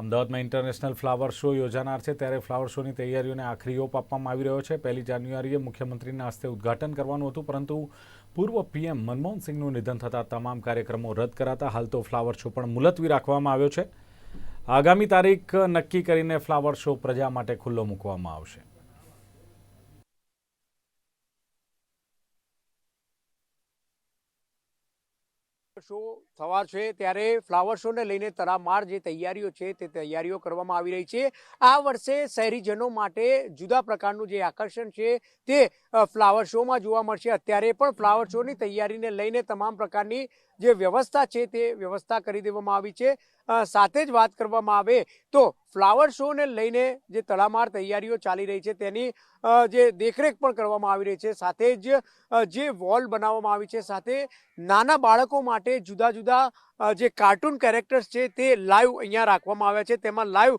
અમદાવાદમાં international flower show યોજાનાર છે. ત્યારે ફ્લાવર શોની તૈયારીઓને આખરી ઓપ આપવામાં આવી રહ્યો છે. પહેલી જાન્યુઆરીએ મુખ્યમંત્રીના હસ્તે ઉદ્ઘાટન કરવાનું હતું, પરંતુ પૂર્વ પીએમ મનમોહન સિંહનું નિધન થતાં તમામ કાર્યક્રમો રદ કરાતા હાલ તો ફ્લાવર શો પણ મુલતવી રાખવામાં આવ્યો છે. આગામી તારીખ નક્કી કરીને ફ્લાવર શો પ્રજા માટે ખુલ્લો મૂકવામાં આવશે. શો થવા છે ત્યારે ફ્લાવર શોને લઈને તરામાર જે તૈયારીઓ છે તે તૈયારીઓ કરવામાં આવી રહી છે. આ વર્ષે શહેરીજનો માટે જુદા પ્રકારનું જે આકર્ષણ છે તે ફ્લાવર શોમાં જોવા મળશે. અત્યારે પણ ફ્લાવર શોની તૈયારીને લઈને તમામ પ્રકારની જે વ્યવસ્થા છે તે વ્યવસ્થા કરી દેવામાં આવી છે. સાથે જ વાત કરવામાં આવે તો ફ્લાવર શોને લઈને જે તડામાર તૈયારીઓ ચાલી રહી છે, તેની જે દેખરેખ પણ કરવામાં આવી રહી છે. સાથે જ જે વોલ બનાવવામાં આવી છે, સાથે નાના બાળકો માટે જુદા જુદા જે કાર્ટૂન કેરેક્ટર્સ છે, તે લાઈવ અહીંયા રાખવામાં આવ્યા છે. તેમાં લાઈવ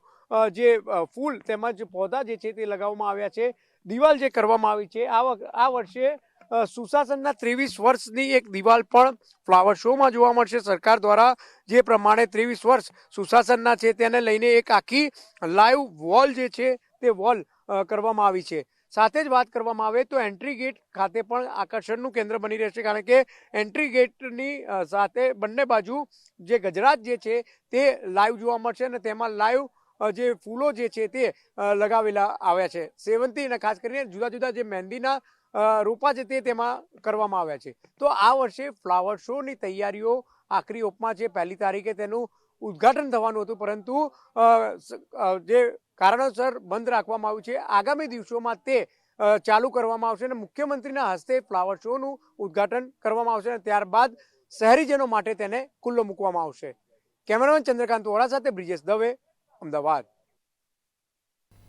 જે ફૂલ તેમજ પૌધા જે છે, તે લગાવવામાં આવ્યા છે. દિવાલ જે કરવામાં આવી છે, આ વખ- આ વર્ષે સુશાસનના ત્રેવીસ વર્ષની એક દિવાલ પણ ફ્લાવર શોમાં જોવા મળશે. સરકાર દ્વારા જે પ્રમાણે ત્રેવીસ વર્ષ સુશાસનના છે તેને લઈને એક આખી લાઈવ વોલ જે છે તે વોલ કરવામાં આવી છે. સાથે જ વાત કરવામાં આવે તો એન્ટ્રી ગેટ ખાતે પણ આકર્ષણનું કેન્દ્ર બની રહેશે કારણ કે એન્ટ્રી ગેટની સાથે બંને બાજુ જે ગજરાત જે છે તે લાઈવ જોવા મળશે અને તેમાં લાઈવ જે ફૂલો જે છે તે લગાવેલા આવ્યા છે. સેવંતી અને ખાસ કરીને જુદા જુદા જે મહેંદીના રોપા છે તે તેમાં કરવામાં આવ્યા છે. તો આ વર્ષે ફ્લાવર શોની તૈયારીઓ આખરી ઓપમાં છે, પહેલી તારીખે તેનું ઉદ્ઘાટન થવાનું હતું. પરંતુ જે કારણોસર બંધ રાખવામાં આવ્યું છે, આગામી દિવસોમાં તે ચાલુ કરવામાં આવશે અને મુખ્યમંત્રીના હસ્તે ફ્લાવર શોનું ઉદ્ઘાટન કરવામાં આવશે અને ત્યારબાદ શહેરીજનો માટે તેને ખુલ્લો મૂકવામાં આવશે. કેમેરામેન ચંદ્રકાંત વોરા સાથે બ્રિજેશ દવે અમદાવાદ.